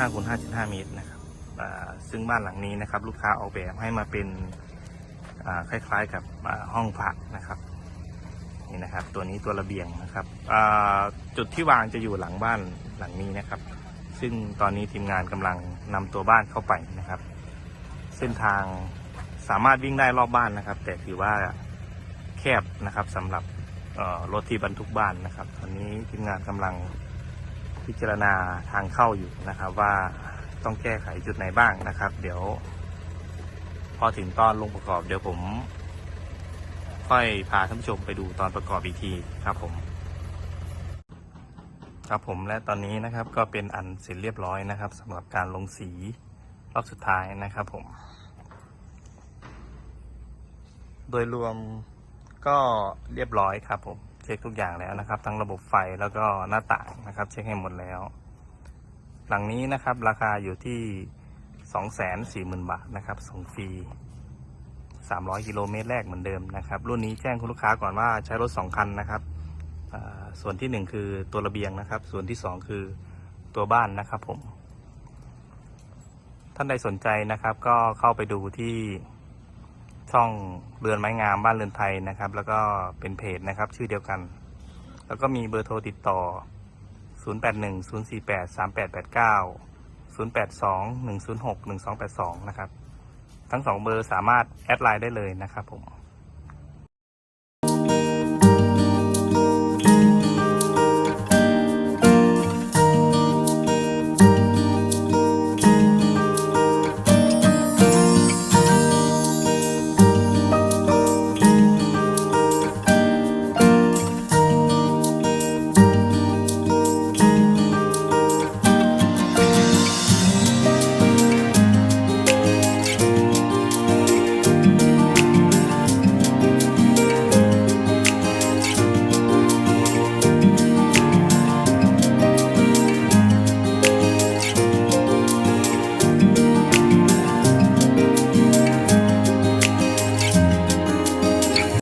5คูณ55 เมตรนะครับซึ่งบ้านหลังนี้นะครับ ลูกค้าออกแบบให้มาเป็นคล้ายๆกับห้องพักนะครับนี่นะครับ ตัวนี้ตัวระเบียงนะครับจุดที่วางจะอยู่หลังบ้านหลังนี้นะครับ ซึ่งตอนนี้ทีมงานกำลังนำตัวบ้านเข้าไปนะครับ เส้นทางสามารถวิ่งได้รอบบ้านนะครับ แต่ถือว่าแคบนะครับสำหรับรถที่บรรทุกบ้านนะครับ ตอนนี้ทีมงานกำลัง พิจารณาทางเข้าอยู่นะครับว่าต้องแก้ไขจุดไหนบ้างนะครับ เดี๋ยว พอถึงตอนลงประกอบเดี๋ยวผม ค่อยพาท่านผู้ชมไปดูตอนประกอบอีกทีครับผม ครับผมและตอนนี้นะครับก็เป็นอันเสร็จเรียบร้อยนะครับสำหรับการลงสีรอบสุดท้ายนะครับผม โดยรวมก็เรียบร้อยครับผม เช็คทุกอย่างแล้วนะครับ ทั้งระบบไฟแล้วก็หน้าต่างนะครับ เช็คให้หมดแล้ว หลังนี้นะครับราคาอยู่ที่สองแสนสี่หมื่นบาทนะครับส่งฟรีสามร้อยกิโลเมตรแรกเหมือนเดิมนะครับ รุ่นนี้แจ้งคุณลูกค้าก่อนว่าใช้รถสองคันนะครับส่วนที่หนึ่งคือตัวระเบียงนะครับ ส่วนที่สองคือตัวบ้านนะครับผม ท่านใดสนใจนะครับก็เข้าไปดูที่ ช่องเรือนไม้งามบ้านเรือนไทยนะครับ แล้วก็เป็นเพจนะครับ ชื่อเดียวกัน แล้วก็มีเบอร์โทรติดต่อ 0810483889 0821061282 นะครับ ทั้งสองเบอร์สามารถแอดไลน์ได้เลยนะครับผม